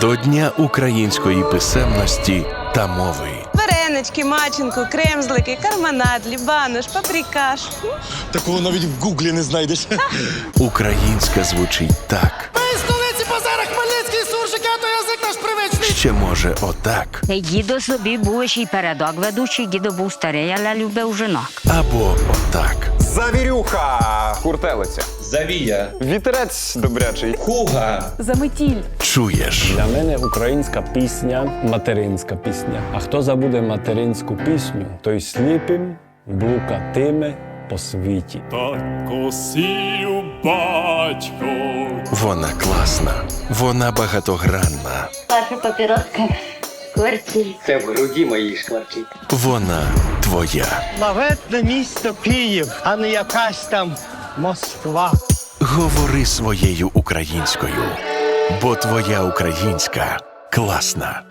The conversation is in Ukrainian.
до Дня української писемності та мови. Варенички, маченку, кремзлики, карманад, лібанош, паприкаш. Такого навіть в гуглі не знайдеш. Українська звучить так. Ми столиці базара Хмельницький суржик, а то язик наш привичний. Ще може отак, Та дідо собі був ще й передок ведучий, дідо був старий, але любив жінок. або отак. Завірюха! Куртелиця. Завія, Вітерець добрячий. Хуга, Чуєш Для мене українська пісня материнська пісня. А хто забуде материнську пісню, той сліпим блукатиме по світі. Косію батько. вона класна, вона багатогранна, Перша папіротка квартирі. Це в груді моїй шкварчить. вона твоя. Славетне місто Київ, а не якась там Москва. Говори своєю українською, бо твоя українська класна.